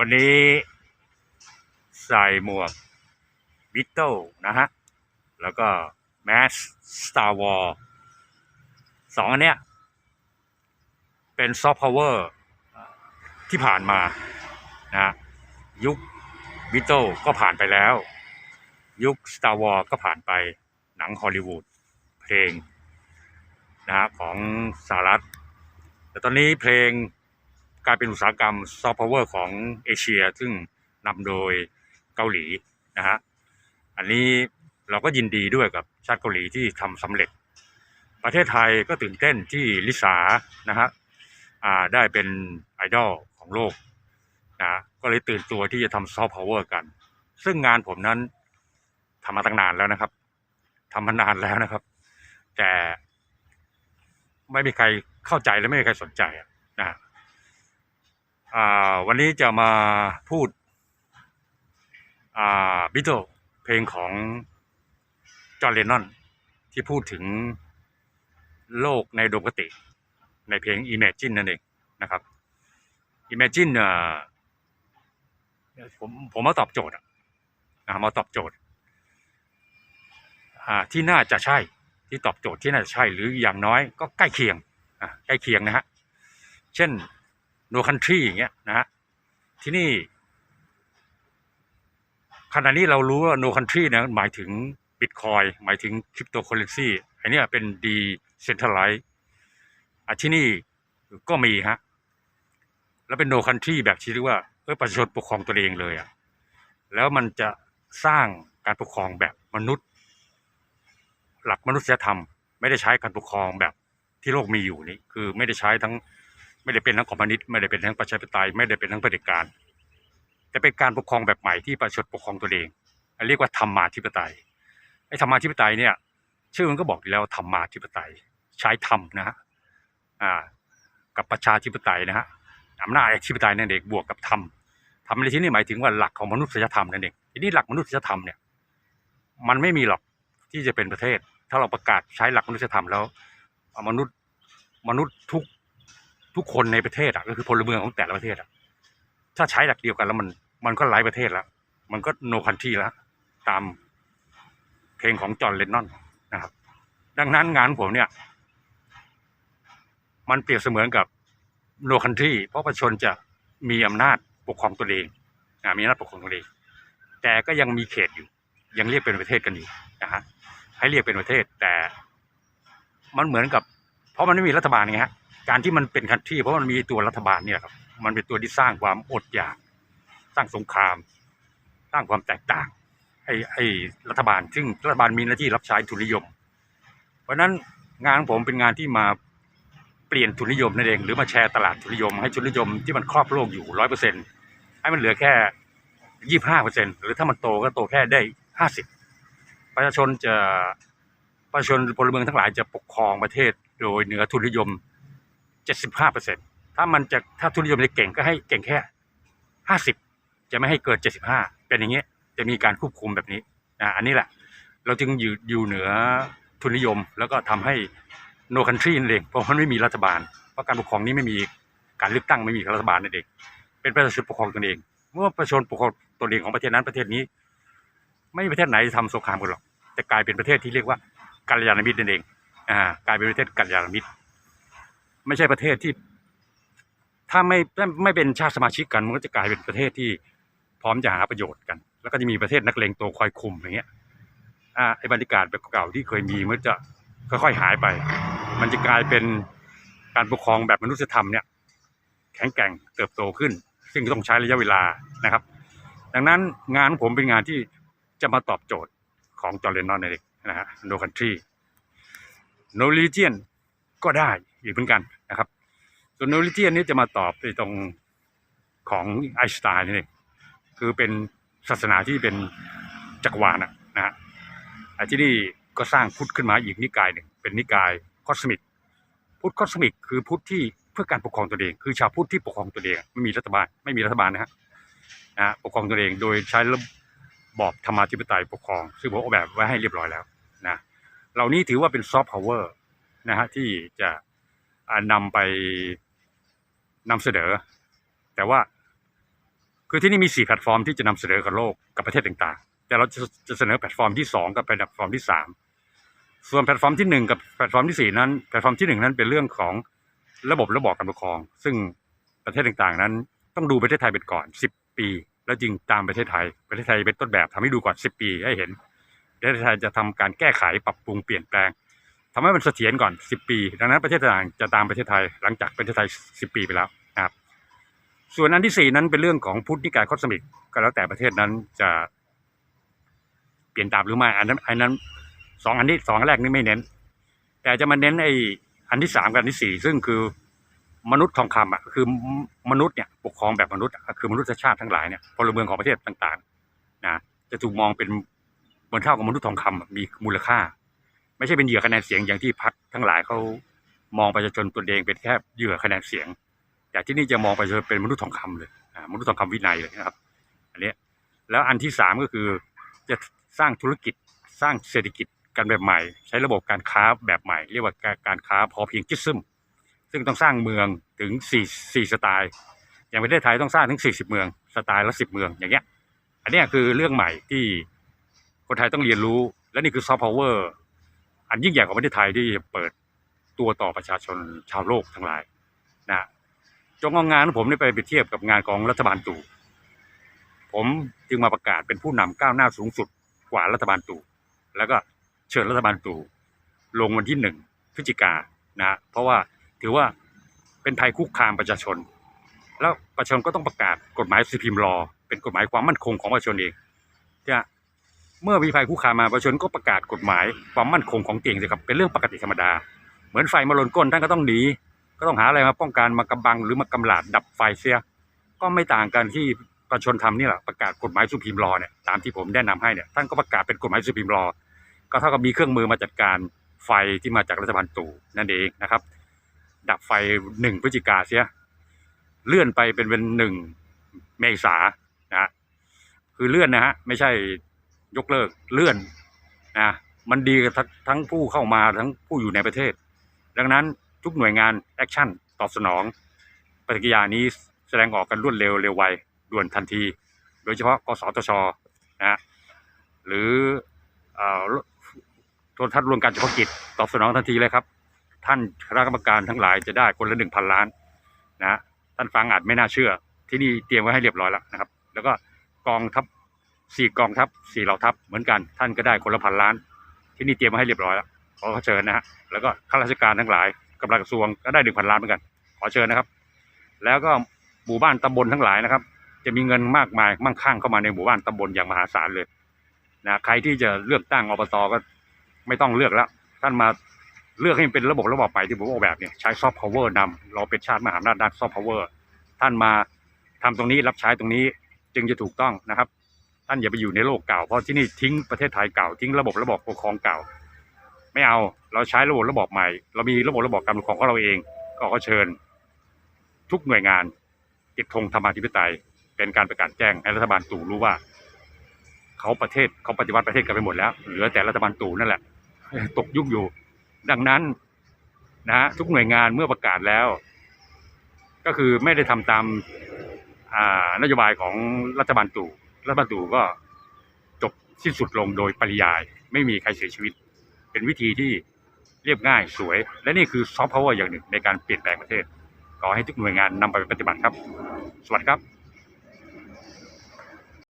วันนี้ใส่หมวกบิทเทิลนะฮะ แล้วก็แมสสตาร์วอลสองอันเนี้ย เป็นซอฟต์พาวเวอร์ที่ผ่านมานะยุคบิทเทิลก็ผ่านไปแล้ว ยุค Star Wars ก็ผ่านไปหนังฮอลลีวูดเพลงนะฮะของสหรัฐ แต่ตอนนี้เพลง กลายเป็นอุตสาหกรรมซอฟต์พาวเวอร์ของเอเชีย ซึ่งนำโดยเกาหลีนะฮะอันนี้เราก็ยินดีด้วยกับชาติเกาหลีที่ทำสำเร็จ ประเทศไทยก็ตื่นเต้นที่ลิสานะฮะได้เป็นไอดอลของโลกนะก็เลยตื่นตัวที่จะทำซอฟต์พาวเวอร์กัน ซึ่งงานผมนั้นทำมาตั้งนานแล้วนะครับทำมานานแล้วนะครับ แต่ไม่มีใครเข้าใจและไม่มีใครสนใจอะนะ วันนี้จะมาพูดอ่าบิทเทิลเพลงของจอร์เลนนอน ที่พูดถึงโลกในดวงคติ ในเพลง Imagine นั่นเองนะครับ Imagine เอ่อผมผมมาตอบโจทย์อะนะมาตอบโจทย์ที่น่าจะใช่ที่ตอบโจทย์ที่น่าจะใช่หรืออย่างน้อยก็ใกล้เคียงใกล้เคียงนะฮะเช่น No Country อย่างเงี้ยนะฮะที่นี่ขณะนี้เรารู้ว่า No Country นะหมายถึง Bitcoin หมายถึงคริปโตเคอเรนซีอันเนี้ยเป็น Decentralized อะที่นี่ก็มีฮะแล้วเป็น No Country แบบที่เรียกว่าเออประชาชนปกครองตัวเองเลยอะแล้วมันจะสร้างการปกครองแบบมนุษย์ หลักมนุษยธรรม ไม่ได้ใช้การปกครองแบบที่โลกมีอยู่นี่คือไม่ได้ใช้ทั้ง ไม่ได้เป็นทั้งคอมมิวนิสต์ไม่ได้เป็นทั้งประชาธิปไตยไม่ได้เป็นทั้งเผด็จการ แต่เป็นการปกครองแบบใหม่ที่ประชาชนปกครองตัวเองเรียกว่าธรรมาธิปไตยไอ้ธรรมาธิปไตยเนี่ย ชื่อมันก็บอกอยู่แล้วธรรมาธิปไตย ใช้ธรรมนะฮะอ่า กับประชาธิปไตยนะฮะอำนาจอธิปไตยนั่นเองบวกกับธรรมธรรมในที่นี้หมายถึงว่าหลักของมนุษยธรรมนั่นเองทีนี้หลักมนุษยธรรมเนี่ย มันไม่มีหรอกที่จะเป็นประเทศ ถ้าเราประกาศใช้หลักมนุษยธรรมแล้วมนุษย์มนุษย์ทุก ทุกคนในประเทศอะก็คือพลเมืองของแต่ละประเทศอะถ้าใช้หลักเดียวกันแล้วมันมันก็ไร้ประเทศแล้ว มันก็โนคันที่แล้วตามเพลงของจอห์นเลนนอนนะครับ ดังนั้นงานผมเนี่ย มันเปรียบเสมือนกับโนคันทรีเพราะประชาชนจะมีอำนาจปกครองตัวเองมีอำนาจปกครองตัวเอง แต่ก็ยังมีเขตอยู่ ยังเรียกเป็นประเทศกันอยู่นะฮะให้เรียกเป็นประเทศแต่มันเหมือนกับ เพราะมันไม่มีรัฐบาลไงฮะ การที่มันเป็นคันทรีเพราะมันมีตัวรัฐบาลเนี่ยครับ มันเป็นตัวที่สร้างความอดอยาก สร้างสงคราม สร้างความแตกต่างให้ให้รัฐบาล ซึ่งรัฐบาลมีหน้าที่รับใช้ทุนนิยม เพราะฉะนั้นงานของผมเป็นงานที่มาเปลี่ยนทุนนิยมนั่นเองหรือมาแชร์ตลาดทุนนิยม ให้ทุนนิยมที่มันครอบโลกอยู่ร้อยเปอร์เซ็นให้มันเหลือแค่ยี่ห้าเปอร์เซ็นหรือถ้ามันโตก็โตแค่ได้ห้าสิบประชาชนจะประชาชนพลเมืองทั้งหลายจะปกครองประเทศโดยเหนือทุนนิยม เจ็ดสิบห้าเปอร์เซ็นถ้ามันจะถ้าทุนนิยมจะเก่งก็ให้เก่งแค่ห้าสิบจะไม่ให้เกินเจ็ดสิบห้าเป็นอย่างเงี้ยจะมีการควบคุมแบบนี้นะอันนี้แหละ เราจึงอยู่อยู่เหนือทุนนิยมแล้วก็ทำให้ no country นั่นเองเพราะมันไม่มีรัฐบาล เพราะการปกครองนี้ไม่มีการเลือกตั้งไม่มีรัฐบาลนั่นเองเป็นประชาชนปกครองตนเอง เมื่อประชาชนปกครองตนเองของประเทศนั้นประเทศนี้ ไม่มีประเทศไหนทำสงครามกันหรอกแต่กลายเป็นประเทศที่เรียกว่ากัลยาณมิตรนั่นเองอ่ากลายเป็นประเทศกัลยาณมิตร ไม่ใช่ประเทศที่ ถ้าไม่ไม่เป็นชาติสมาชิกกัน มันก็จะกลายเป็นประเทศที่พร้อมจะหาประโยชน์กัน แล้วก็จะมีประเทศนักเลงตัวคอยคุมอย่างเงี้ยอ่าไอ้บรรยากาศแบบเก่าที่เคยมีมันจะค่อยๆหายไป มันจะกลายเป็นการปกครองแบบมนุษยธรรมเนี่ย แข็งแกร่งเติบโตขึ้น ซึ่งต้องใช้ระยะเวลานะครับ ดังนั้นงานผมเป็นงานที่จะมาตอบโจทย์ของจอร์เลนนอนเองนะฮะ no country no religion ก็ได้ อีกเหมือนกันนะครับส่วน no religion นี้จะมาตอบในตรงของไอน์สไตน์นี่เองคือเป็นศาสนาที่เป็นจักรวาลนะนะฮะอ่าที่นี่ก็สร้างพุทธขึ้นมาอีกนิกายหนึ่งเป็นนิกายคอสมิกพุทธคอสมิกคือพุทธที่เพื่อการปกครองตัวเอง คือชาวพุทธที่ปกครองตัวเองไม่มีรัฐบาลไม่มีรัฐบาลนะฮะนะปกครองตัวเองโดยใช้ระบอบธรรมาธิปไตยปกครอง ซึ่งผมออกแบบไว้ให้เรียบร้อยแล้วนะเหล่านี้ถือว่าเป็นซอฟต์พาวเวอร์นะฮะที่จะ นำไปนำเสนอ แต่ว่าคือที่นี่มีสี่แพลตฟอร์มที่จะนำเสนอกับโลกกับประเทศต่างๆ แต่เราจะจะเสนอแพลตฟอร์มที่สองกับแพลตฟอร์มที่สามส่วนแพลตฟอร์มที่หนึ่งกับแพลตฟอร์มที่สี่นั้นแพลตฟอร์มที่หนึ่งนั้นเป็นเรื่องของระบบระบอบการปกครอง ซึ่งประเทศต่างๆ นั้นต้องดูประเทศไทยเป็นก่อนสิบปี แล้วจึงตามประเทศไทย ประเทศไทยเป็นต้นแบบทำให้ดูก่อนสิบปีให้เห็นประเทศไทยจะทำการแก้ไขปรับปรุงเปลี่ยนแปลง ทำให้มันเสถียรก่อนสิบปี ดังนั้นประเทศต่างๆจะตามประเทศไทย หลังจากประเทศไทยสิบปีไปแล้วนะครับ ส่วนอันที่สี่นั้นเป็นเรื่องของพุทธนิกายคอสมิกก็แล้วแต่ประเทศนั้นจะเปลี่ยนตามหรือไม่อันนั้นอันนั้นสองอันที่สองแรกนี่ไม่เน้น แต่จะมาเน้นไออันที่สามกับอันที่สี่ซึ่งคือมนุษย์ทองคำอะคือมนุษย์เนี่ยปกครองแบบมนุษย์คือมนุษยชาติทั้งหลายเนี่ยพลเมืองของประเทศต่างๆนะจะถูกมองเป็นเหมือนเท่ากับมนุษย์ทองคำอะมีมูลค่า ไม่ใช่เป็นเหยื่อคะแนนเสียงอย่างที่พรรคทั้งหลายเขามองประชาชนตนเองเป็นแค่เหยื่อคะแนนเสียง แต่ที่นี่จะมองไปเชิญเป็นมนุษย์ทองคำเลยมนุษย์ทองคำวินัยเลยนะครับ อันนี้แล้วอันที่สามก็คือจะสร้างธุรกิจสร้างเศรษฐกิจกันแบบใหม่ ใช้ระบบการค้าแบบใหม่ เรียกว่าการค้าพอเพียงจิซึมซึ่งต้องสร้างเมืองถึงสี่สี่สไตล์ อย่างประเทศไทยต้องสร้างถึงสี่สิบเมือง สไตล์ละสิบเมืองอย่างเงี้ย อันนี้คือเรื่องใหม่ที่คนไทยต้องเรียนรู้ และนี่คือซอฟต์พาวเวอร์ อันยิ่งใหญ่ของประเทศไทยที่เปิดตัวต่อประชาชนชาวโลกทั้งหลายนะจงเอางานของผมนี่ไปเปรียบเทียบกับงานของรัฐบาลตู่ผมจึงมาประกาศเป็นผู้นำก้าวหน้าสูงสุดกว่ารัฐบาลตู่แล้วก็เชิญรัฐบาลตู่ลงวันที่หนึ่งพฤศจิกานะเพราะว่าถือว่าเป็นภัยคุกคามประชาชน แล้วประชาชนก็ต้องประกาศกฎหมายสุพิมรอ เป็นกฎหมายความมั่นคงของประชาชนเองจะ เมื่อมีภัยคุกคามมาประชาชนก็ประกาศกฎหมายความมั่นคงของเตัวเองสิครับเป็นเรื่องปกติธรรมดา เหมือนไฟมาลนก้นท่านก็ต้องหนี ก็ต้องหาอะไรมาป้องกันมากำบังหรือมากำลาดดับไฟเสีย ก็ไม่ต่างกันที่ประชาชนทำนี่แหละประกาศกฎหมายสุพิมรอเนี่ยตามที่ผมแนะนำให้เนี่ยท่านก็ประกาศเป็นกฎหมายสุพิมรอ ก็เท่ากับมีเครื่องมือมาจัดการไฟที่มาจากรัฐบาลตู่นั่นเองนะครับ ดับไฟหนึ่งพฤศจิกาเสียเลื่อนไปเป็นเป็นหนึ่งเมษานะคือเลื่อนนะฮะไม่ใช่ ยกเลิกเลื่อนนะมันดีกับทั้งทั้งผู้เข้ามาทั้งผู้อยู่ในประเทศ ดังนั้นทุกหน่วยงานแอคชั่นตอบสนองปฏิกิริยานี้แสดงออกกันรวดเร็วเร็วไวด่วนทันที โดยเฉพาะกสทชนะฮะหรือเอ่อโทรทัศน์รวมการเฉพาะกิจตอบสนองทันทีเลยครับ ท่านคณะกรรมการทั้งหลายจะได้คนละหนึ่งพันล้านนะฮะท่านฟังอาจไม่น่าเชื่อ ที่นี่เตรียมไว้ให้เรียบร้อยแล้วนะครับ แล้วก็กองทัพ สี่กองทัพสี่เหล่าทัพเหมือนกัน ท่านก็ได้คนละพันล้าน ที่นี่เตรียมไว้ให้เรียบร้อยแล้วขอเชิญนะฮะแล้วก็ข้าราชการทั้งหลายกำลังกระทรวงก็ได้หนึ่งพันล้านเหมือนกัน ขอเชิญนะครับ แล้วก็หมู่บ้านตำบลทั้งหลายนะครับ จะมีเงินมากมายมั่งคั่งเข้ามาในหมู่บ้านตำบลอย่างมหาศาลเลยนะใครที่จะเลือกตั้งอบตก็ไม่ต้องเลือกแล้ว ท่านมาเลือกให้มันเป็นระบบระบบไปที่ผมออกแบบเนี่ยใช้ซอฟต์พาวเวอร์นำเราเป็นชาติมหาอำนาจด้านซอฟต์พาวเวอร์ท่านมาทำตรงนี้รับใช้ตรงนี้จึงจะถูกต้องนะครับ ท่านอย่าไปอยู่ในโลกเก่า เพราะที่นี่ทิ้งประเทศไทยเก่าทิ้งระบบระบบปกครองเก่า ไม่เอาเราใช้ระบบระบบใหม่ เรามีระบบระบบการปกครองของเราเอง ก็ขอเชิญ ทุกหน่วยงานติดธงธรรมาธิปไตย เป็นการประกาศแจ้งให้รัฐบาลตู่รู้ว่า เขาประเทศเขาปฏิวัติประเทศกันไปหมดแล้วเหลือแต่รัฐบาลตู่นั่นแหละ ตกยุคอยู่ ดังนั้นนะฮะทุกหน่วยงานเมื่อประกาศแล้ว ก็คือไม่ได้ทำตามนโยบายของรัฐบาลตู่ รัฐบาลตู่ก็จบสิ้นสุดลงโดยปริยาย ไม่มีใครเสียชีวิต เป็นวิธีที่เรียบง่ายสวย และนี่คือซอฟต์พาวเวอร์อย่างหนึ่งในการเปลี่ยนแปลงประเทศ ขอให้ทุกหน่วยงานนำไปปฏิบัติครับ สวัสดีครับ